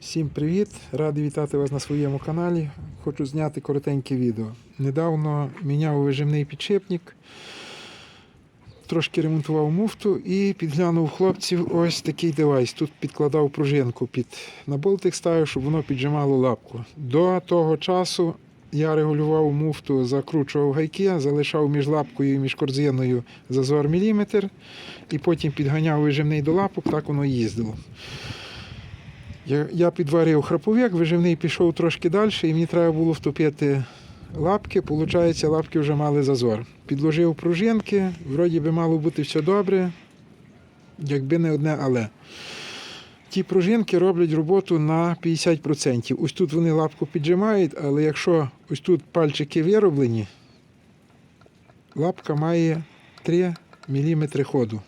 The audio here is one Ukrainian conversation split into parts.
Всім привіт! Радий вітати вас на своєму каналі. Хочу зняти коротеньке відео. Недавно міняв вижимний підшипник, трошки ремонтував муфту і підглянув хлопців ось такий девайс. Тут підкладав пружинку під на болтик ставив, щоб воно піджимало лапку. До того часу я регулював муфту, закручував гайки, залишав між лапкою і між корзиною зазор міліметр, і потім підганяв вижимний до лапок, так воно їздило. Я, підварив храповик, виживний пішов трошки далі, і мені треба було втопити лапки. Получається, лапки вже мали зазор. Підложив пружинки, вроді би мало бути все добре, якби не одне але. Ті пружинки роблять роботу на 50%. Ось тут вони лапку піджимають, але якщо ось тут пальчики вироблені, лапка має 3 мм ходу.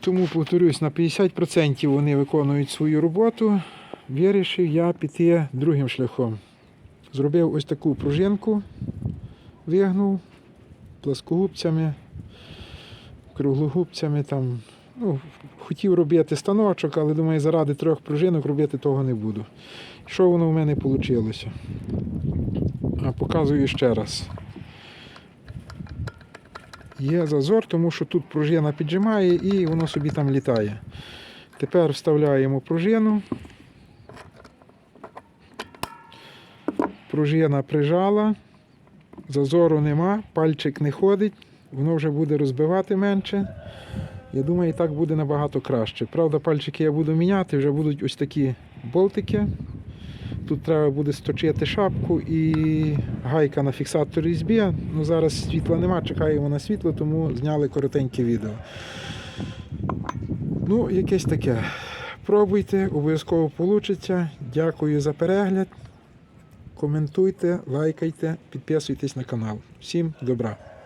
Тому, повторюсь, на 50% вони виконують свою роботу. Вирішив я піти другим шляхом. Зробив ось таку пружинку, вигнув пласкогубцями, круглогубцями. Там, ну, хотів робити станочок, але думаю, заради трьох пружинок робити того не буду. Що воно в мене вийшло? Показую ще раз. Є зазор, тому що тут пружина піджимає і воно собі там літає. Тепер вставляємо пружину. Пружина прижала, зазору нема, пальчик не ходить, воно вже буде розбивати менше. Я думаю, і так буде набагато краще. Правда, пальчики я буду міняти, вже будуть ось такі болтики. Тут треба буде сточити шапку і гайка на фіксатор різьбі. Ну, зараз світла нема, чекаємо на світло, тому зняли коротеньке відео. Ну, якесь таке. Пробуйте, обов'язково вийде. Дякую за перегляд. Коментуйте, лайкайте, підписуйтесь на канал. Всім добра!